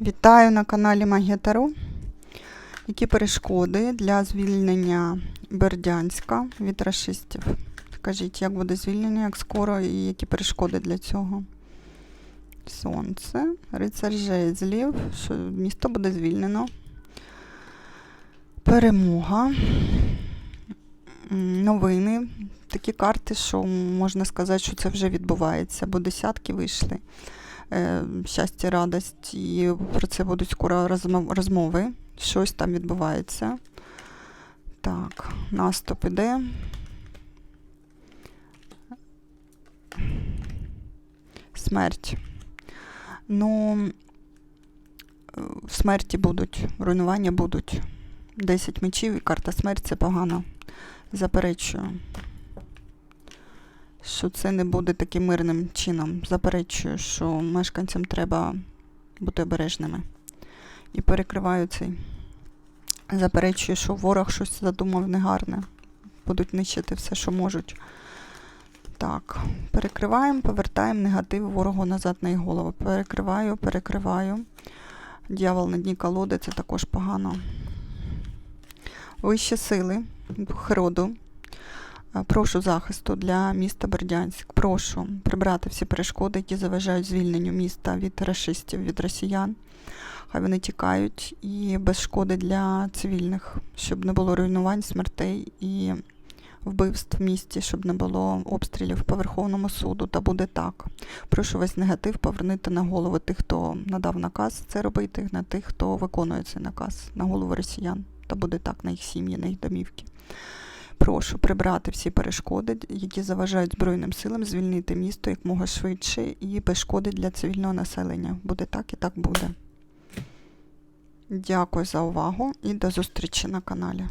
Вітаю на каналі Магія Таро. Які перешкоди для звільнення Бердянська від рашистів? Скажіть, як буде звільнення, як скоро і які перешкоди для цього? Сонце, рицар жезлів, що місто буде звільнено. Перемога. Новини. Такі карти, що можна сказати, що це вже відбувається, бо десятки вийшли щастя, радость, і про це будуть скоро розмови. Щось там відбувається. Так, наступ іде. Смерть. Ну, е, смерті будуть, руйнування будуть. 10 мечів і карта смерть це погано. Заперечую що це не буде таким мирним чином. Заперечую, що мешканцям треба бути обережними. І перекриваю цей. Заперечую, що ворог щось задумав негарне. Будуть нищити все, що можуть. Так, перекриваємо, повертаємо негатив ворогу назад на голову. Перекриваю, перекриваю. Дьявол на дні колоди це також погано. Вищі сили, роду. Прошу захисту для міста Бердянськ. Прошу прибрати всі перешкоди, які заважають звільненню міста від рашистів, від росіян. Хай вони тікають і без шкоди для цивільних, щоб не було руйнувань, смертей і вбивств в місті, щоб не було обстрілів по Верховному суду. Та буде так. Прошу весь негатив повернути на голови тих, хто надав наказ це робити, на тих, хто виконує цей наказ, на голови росіян. Та буде так на їх сім'ї, на їх домівки. Прошу прибрати всі перешкоди, які заважають Збройним силам звільнити місто якмога швидше і без шкоди для цивільного населення. Буде так і так буде. Дякую за увагу і до зустрічі на каналі.